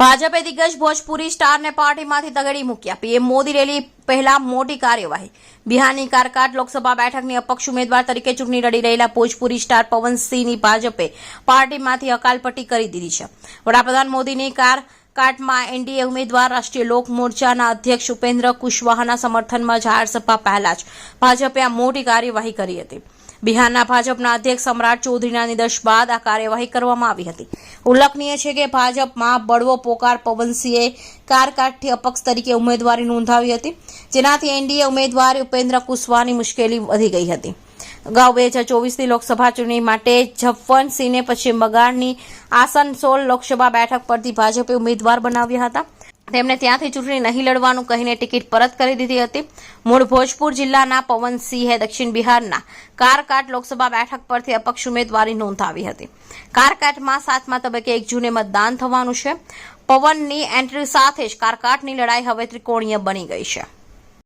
ભાજપે દિગ્ગજ ભોજપુરી સ્ટારને પાર્ટીમાંથી તગડી મૂક્યા. પીએમ મોદી રેલી પહેલા મોટી કાર્યવાહી. બિહારની કારકાટ લોકસભા બેઠકની અપક્ષ ઉમેદવાર તરીકે ચૂંટણી લડી રહેલા ભોજપુરી સ્ટાર પવનસિંહની ભાજપે પાર્ટીમાંથી અકાલપટ્ટી કરી દીધી છે. વડાપ્રધાન મોદીની કાર કાટમાં એનડીએ ઉમેદવાર, રાષ્ટ્રીય લોક મોરચાના અધ્યક્ષ ઉપેન્દ્ર કુશવાહાના સમર્થનમાં જાહેરસભા પહેલા જ. ભાજપે આ મોટી કાર્યવાહી કરી હતી. બિહારના ભાજપના અધ્યક્ષ સમ્રાટ ચૌધરીના નિર્દેશ બાદ આ કાર્યવાહી કરવામાં આવી હતી. ઉલ્લેખનીય છે કે ભાજપમાં બળવો પોકાર પવનસિંહે કારકાઠથી અપક્ષ તરીકે ઉમેદવારી નોંધાવી હતી, જેનાથી એનડીએ ઉમેદવાર ઉપેન્દ્ર કુશવાહની મુશ્કેલી વધી ગઈ હતી. અગાઉ બે હજાર ચોવીસની લોકસભા ચૂંટણી માટે જફવંતસિંહને પશ્ચિમ બંગાળની આસનસોલ લોકસભા બેઠક પરથી ભાજપે ઉમેદવાર બનાવ્યા હતા. તેમણે ત્યાંથી ચૂંટણી નહીં લડવાનું કહીને ટિકિટ પરત કરી દીધી હતી. મૂળ ભોજપુર જિલ્લાના પવનસિંહે દક્ષિણ બિહારના કારકાટ લોકસભા બેઠક પરથી અપક્ષ ઉમેદવારી નોંધાવી હતી. કારકાટમાં સાતમા તબક્કે એક જૂને મતદાન થવાનું છે. પવનની એન્ટ્રી સાથે જ કારકાટની લડાઈ હવે ત્રિકોણીય બની ગઈ છે.